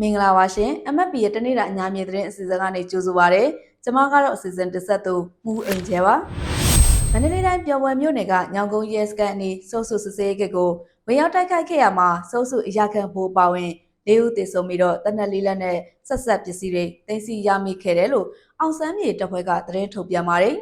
မင်္ဂလာပါရှင် MFP ရဲ့တနေ့တာအညာမြေသတင်းအစီအစဉ်ကနေကြိုဆိုပါရစေကျွန်မကတော့အစီအစဉ်တစ်ဆက်သူမူအိမ်ကျဲပါမန္တလေးတိုင်းပြော်ဝဲမြို့နယ်ကညောင်ကုန်းရဲစခန်းအနီးစိုးစုစစ်ဆေးကိတ်ကိုဝင်ရောက်တိုက်ခိုက်ခဲ့ရမှာစိုးစုအရာခံဖို့ပါဝင်လေးဦးတည်ဆုံပြီးတော့တနက်လေးလက်နဲ့ဆက်ဆက်ပစ္စည်းတွေတင်စီရမိခဲ့တယ်လို့အောင်စမ်းမြေတပ်ဖွဲ့ကသတင်းထုတ်ပြန်ပါတယ်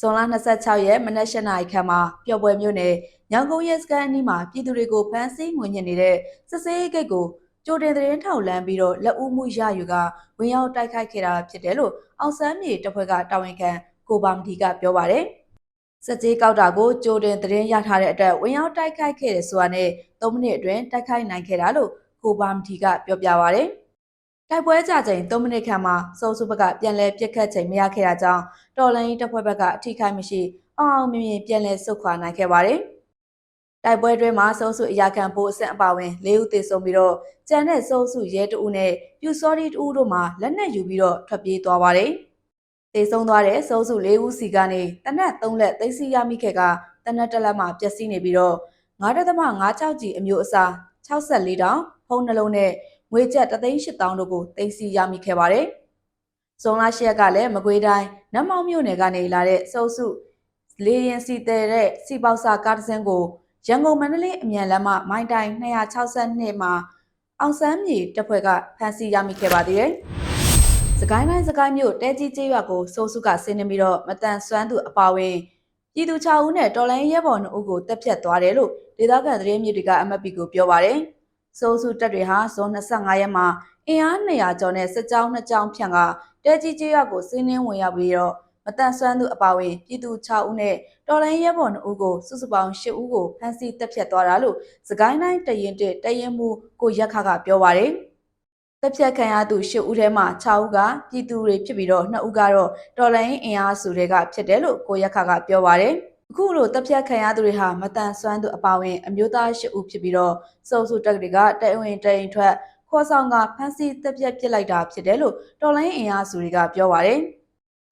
ဇွန်လ26ရက်မနက်၈နာရီခန့်မှာပျော်ပွဲမြို့နယ်ညောင်ကုန်းရဲစခန်းအနီးမှာပြည်သူတွေကိုဖမ်းဆီးငွေညှစ်နေတဲ့စစ်ဆေးဂိတ်ကို ကြိုတင်သတင်းထောက်လန်းပြီးတော့လက်ဦးမှုရယူကဝင်ရောက်တိုက်ခိုက်ခဲ့တာဖြစ်တယ်လို့အောင်စမ်းမြေတပ်ဖွဲ့ကတာဝန်ခံကိုပါမတီကပြောပါတယ်။စက်ကြီးကောက်တာကိုကြိုတင်သတင်းရထားတဲ့အတွက်ဝင်ရောက်တိုက်ခိုက်ခဲ့တယ်ဆိုတာနဲ့3မိနစ်အတွင်းတိုက်ခိုက်နိုင်ခဲ့တာလို့ကိုပါမတီကပြောပြပါရတယ်။တိုက်ပွဲကြချိန်3မိနစ်ခန့်မှာစိုးစုဘက်ကပြန်လည်ပြစ်ခတ်ချိန်မရခဲ့တာကြောင့်တော်လိုင်းတပ်ဖွဲ့ဘက်ကအထိခိုက်မရှိအောင်အောင်မြင်မြင်ပြန်လည်ဆုတ်ခွာနိုင်ခဲ့ပါတယ်။ တိုက်ပွဲတွင်းမှာစိုးစုအရာခံဖို့အဆင့်အပါဝင်၄ဦးသေဆုံးပြီးတော့ကျန်တဲ့စိုးစုရဲတအုပ်နဲ့ပြူစော်ဒီတအုပ်တို့မှလက်နက်ယူပြီးတော့ထွက်ပြေးသွားပါတယ်။သေဆုံးသွားတဲ့စိုးစု၄ဦးစီကနေတနက်၃လက်သိမ်းဆည်းရမိခဲ့ကတနက်တစ်လက်မှပျက်စီးနေပြီးတော့9.56ကြီးအမျိုးအစား64တောင်ဖုံးနှလုံးနဲ့ငွေကျပ်3,800တို့ကိုသိမ်းဆည်းရမိခဲ့ပါတယ်။ဇွန်လ10ရက်ကလည်းမကွေးတိုင်းနတ်မောင်မြို့နယ်ကနေလာတဲ့စိုးစုလေရင်စီတဲတဲ့စီပေါစာကားတစ်စင်းကို ရန်ကုန်မန္တလေးအမြန်လမ်းမမိုင်းတိုင်း262မှာအောင်စမ်းမြေတပ်ဖွဲ့ကဖမ်းဆီးရမိခဲ့ပါသေးတယ်။စကိုင်းတိုင်းစကိုင်းမြို့တဲကြီးကျေးရွာကိုစိုးစုကဆင်းနေပြီးတော့မတန်ဆွမ်းသူအပါဝင်ပြည်သူ6ဦးနဲ့တော်လိုင်းရဲဘော်2ဦးကိုတပ်ဖြတ်သွားတယ်လို့ဒေသခံသတင်းမြစ်တွေက MFP ကိုပြောပါတယ်။စိုးစုတပ်တွေဟာဇွန်25ရက်မှာအင်အား200ကျော်နဲ့စစ်ကြောင်း2ကြောင်းဖြန့်ကတဲကြီးကျေးရွာကိုဆင်းနှင်းဝင်ရောက်ပြီးတော့ မတန်ဆွမ်းသူအပါဝင်ပြည်သူ6ဦးနဲ့တော်လိုင်းရဲဘော်2ဦးကိုစုစုပေါင်း10ဦးကိုဖမ်းဆီးတပ်ဖြတ်သွားတာလို့စကိုင်းတိုင်းတရင်တတရင်မှုကိုရက်ခကပြောပါတယ်။တပ်ဖြတ်ခံရသူ10ဦးထဲမှာ6ဦးကပြည်သူတွေဖြစ်ပြီးတော့2ဦးကတော့တော်လိုင်းအင်အားစုတွေကဖြစ်တယ်လို့ကိုရက်ခကပြောပါတယ်။အခုလိုတပ်ဖြတ်ခံရသူတွေဟာမတန်ဆွမ်းသူအပါဝင်အမျိုးသား10ဦးဖြစ်ပြီးတော့စုံစုတက်တွေကတအဝင်တရင်ထွက်ခေါ်ဆောင်ကဖမ်းဆီးတပ်ဖြတ်ပစ်လိုက်တာဖြစ်တယ်လို့တော်လိုင်းအင်အားစုတွေကပြောပါတယ်။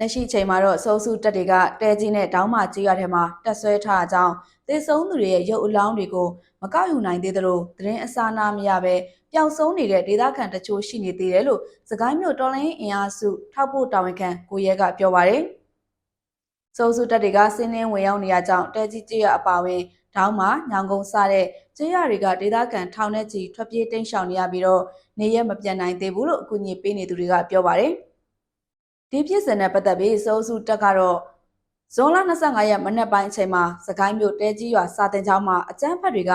လက်ရှိချိန်မှာတော့စိုးစုတက်တွေကတဲကြီးနဲ့တောင်းမကြီးရထဲမှာတက်ဆွဲထားအကြောင်းသေဆုံးသူတွေရဲ့ရုပ်အလောင်းတွေကိုမကောက်ယူနိုင်သေးသလိုသတင်းအစားနာမရပဲပျောက်ဆုံးနေတဲ့ဒေသခံတချို့ရှိနေသေးတယ်လို့စကိုင်းမြို့တော်လိုင်းအင်အားစုထောက်ဖို့တာဝန်ခံကိုရဲကပြောပါတယ်။စိုးစုတက်တွေကစင်းနှင်းဝင်ရောက်နေရကြောင်းတဲကြီးကြီးရအပါဝင်တောင်းမှညောင်ကုန်းစတဲ့ကျေးရွာတွေကဒေသခံထောင်နဲ့ချီထွက်ပြေးတိမ်းရှောင်နေရပြီးတော့နေရမပြန်နိုင်သေးဘူးလို့အကူအညီပေးနေသူတွေကပြောပါတယ်။ ဒီဖြစ်စဉ်နဲ့ပတ်သက်ပြီးစိုးစုတက်ကတော့ဇွန်လ25ရက်မနက်ပိုင်းအချိန်မှာစကိုင်းမြို့တဲကြီးရွာစာတင်ကျောင်းမှာအကြမ်းဖက်တွေက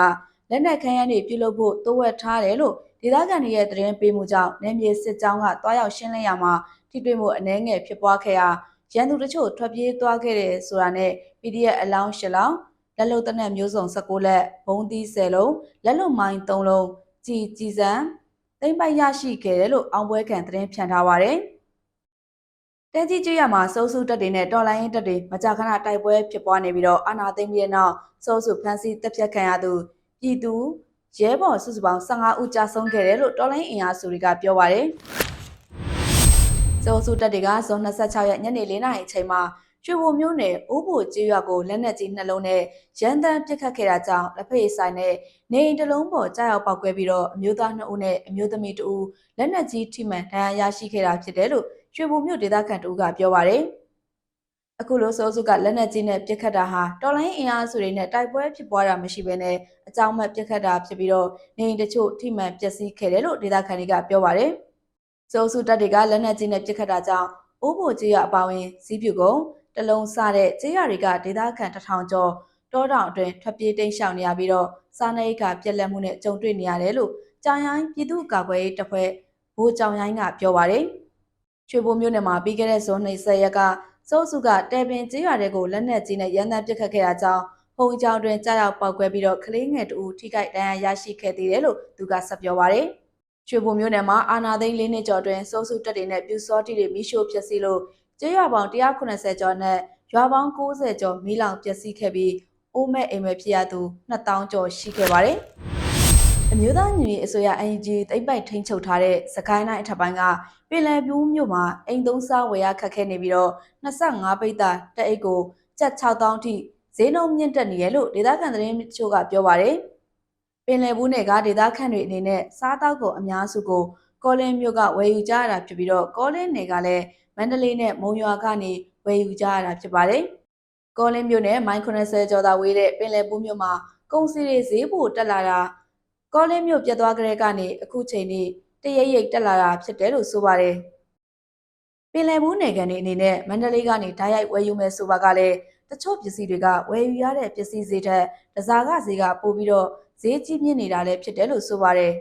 လက်နက်ခမ်းရမ်းတွေပြုလုပ်ဖို့တိုးဝက်ထားတယ်လို့ဒေသခံတွေရဲ့သတင်းပေးမှုကြောင့်နယ်မြေစစ်ကြောင်းကတွားရောက်ရှင်းလင်းရမှာထိတွေ့မှုအနှဲငယ်ဖြစ်ပွားခဲ့ရာရန်သူတချို့ထွက်ပြေးသွားခဲ့တယ်ဆိုတာနဲ့ PDF အလောင်း၈လောင်းလက်လုံတနက်မျိုးစုံ16လက်ဘုံသီး10လုံးလက်လုံမိုင်း3လုံးကြည်ကြည်စံတိမ့်ပိုက်ရရှိခဲ့တယ်လို့အောင်ပွဲခံသတင်းဖြန့်ထားပါတယ်။ တဲကြီးကျွရမှာစိုးစုတက်တွေနဲ့တော်လိုင်းရင်တက်တွေမကြာခဏတိုက်ပွဲဖြစ်ပွားနေပြီးတော့အာနာသိမ့်ပြီးတဲ့နောက်စိုးစုဖမ်းဆီးတပ်ဖြတ်ခံရသူပြည်သူရဲဘော်စုစုပေါင်း15ဦးကြာဆုံးခဲ့တယ်လို့တော်လိုင်းအင်အားစုတွေကပြောပါတယ်။စိုးစုတက်တွေကဇွန်26ရက်ညနေ4နာရီအချိန်မှာရွှေဘိုမျိုးနယ်အိုးဘိုကျေးရွာကိုလက်နက်ကြီးနှလုံးနဲ့ရန်တမ်းပစ်ခတ်ခဲ့တာကြောင့်လက်ဖက်ရည်ဆိုင်နဲ့နေအိမ်တစ်လုံးပေါ်ကြားရောက်ပောက်ကွဲပြီးတော့အမျိုးသား2ဦးနဲ့အမျိုးသမီး2ဦးလက်နက်ကြီးထိမှန်ဒဏ်ရာရရှိခဲ့တာဖြစ်တယ်လို့ ရွှေဘိုမျိုးဒေသခံတို့ကပြောပါတယ်။အခုလိုစိုးစုကလက်နက်ကြီးနဲ့ပစ်ခတ်တာဟာတော်လိုင်းအင်အားစုတွေနဲ့တိုက်ပွဲဖြစ်ပွားတာမရှိဘဲနဲ့အကြောင်းမဲ့ပစ်ခတ်တာဖြစ်ပြီးတော့နေအိမ်တချို့ထိမှန်ပျက်စီးခဲ့တယ်လို့ဒေသခံတွေကပြောပါတယ်။စိုးစုတပ်တွေကလက်နက်ကြီးနဲ့ပစ်ခတ်တာကြောင့်အိုးဘိုကြီးရအပါဝင်စီးပြူကုံတလုံးစတဲ့ကျေးရွာတွေကဒေသခံတထောင်ကျော်တောတောင်အတွင်းထွက်ပြေးတိမ်းရှောင်နေရပြီးတော့စားနပ်ရိက္ခာပြက်လက်မှုနဲ့ကြုံတွေ့နေရတယ်လို့ကြောင်ရိုင်းပြည်သူ့ကာကွယ်ရေးတပ်ဖွဲ့ဘိုးကြောင်ရိုင်းကပြောပါတယ်။ ရွှေဘိုမြို့နယ်မှာပြီးခဲ့တဲ့ဇွန်20ရက်ကစိုးစုကတဲပင်ကျေးရွာတွေကိုလက်နက်ကြီးနဲ့ရန်တမ်းပစ်ခတ်ခဲ့တာကြောင့်ဟုံကြောင်တွင်ကြားရောက်ပောက်ကွဲပြီးတော့ကလေးငယ်တူထိခိုက်ဒဏ်ရာရရှိခဲ့သေးတယ်လို့သူကဆက်ပြောပါတယ်။ရွှေဘိုမြို့နယ်မှာအာနာသိန်း၄နှစ်ကျော်တွင်စိုးစုတပ်တွေနဲ့ပြူစောတိတွေမိရှို့ဖျက်ဆီးလို့ကျေးရွာပေါင်း190ကျော်နဲ့ရွာပေါင်း90ကျော်မီးလောင်ပျက်စီးခဲ့ပြီးအိုးမဲ့အိမ်မဲ့ဖြစ်ရသူ2000ကျော်ရှိခဲ့ပါတယ်။ အမျိုးသားညီညွတ်အစိုးရ NUG တိတ်ပိုက်ထိန်းချုပ်ထားတဲ့စကိုင်းတိုင်းအထက်ပိုင်းကပင်လယ်ပြူးမြို့မှာအိမ်သုံးစားဝယ်ရခက်ခဲနေပြီးတော့25ပိတ်တာတက်အိတ်ကိုကျပ်6000ထိဈေးနှုန်းမြင့်တက်နေရလို့ဒေသခံသတင်းချို့ကပြောပါတယ်။ပင်လယ်ဘူးနယ်ကဒေသခံတွေအနေနဲ့စားတောက်ကိုအများစုကိုကောလင်းမြို့ကဝယ်ယူကြရတာဖြစ်ပြီးတော့ကောလင်းနယ်ကလည်းမန္တလေးနဲ့မုံရွာကနေဝယ်ယူကြရတာဖြစ်ပါတယ်။ကောလင်းမြို့နဲ့မိုင်90ကျော်သာဝေးတဲ့ပင်လယ်ဘူးမြို့မှာကုန်စည်တွေဈေးပိုတက်လာတာ ကောလင်းမြို့ပြတ်သွားကြတဲ့ကနေအခုချိန်ထိတရိပ်ရိပ်တက်လာတာဖြစ်တယ်လို့ဆိုပါတယ်။ပင်လယ်ဘူးနယ်ကန်တွေအနေနဲ့မန္တလေးကနေဓာတ်ရိုက်ဝယ်ယူမယ်ဆိုပါကလည်းတချို့ပစ္စည်းတွေကဝယ်ယူရတဲ့ပစ္စည်းဈေးထက်တစားကဈေးကပိုပြီးတော့ဈေးကြီးမြင့်နေတာလည်းဖြစ်တယ်လို့ဆိုပါတယ်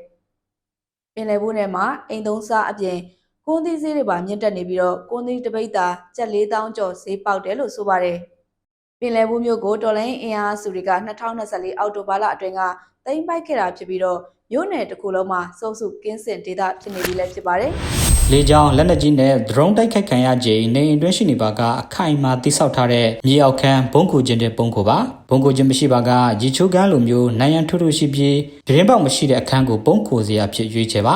။ပင်လယ်ဘူးနယ်မှာအိမ်သုံးစားအပြင်ကွန်သီးဈေးတွေပါမြင့်တက်နေပြီးတော့ကွန်သီးတစ်ပိတ်သာကျပ်4000ကျော်ဈေးပေါက်တယ်လို့ဆိုပါတယ်။ပင်လယ်ဘူးမြို့ကိုတော်လိုင်းအင်အားစုတွေက2024အောက်တိုဘာလအတွင်းက သိမ်းပိုက်ခဲ့တာဖြစ်ပြီးတော့မြို့နယ်တစ်ခုလုံးမှာစုပ်စုကင်းစင်ဒေသဖြစ်နေပြီလည်းဖြစ်ပါတယ်။လေကြောင်းလက်နက်ကြီးနဲ့ drone တိုက်ခိုက်ခံရခြင်းနေအိမ်တွင်းရှိနေပါကအခိုင်အမာတိဆောက်ထားတဲ့မြေအောက်ခန်းဘုံကူခြင်းတဲ့ပုံကိုပါဘုံကူခြင်းမရှိပါကရေချိုးကန်းလိုမျိုးနိုင်ရန်ထွတ်ထွတ်ရှိပြီးဒရင်ပေါက်မရှိတဲ့အခန်းကိုပုံကိုစရာဖြစ်ရွေးချယ်ပါ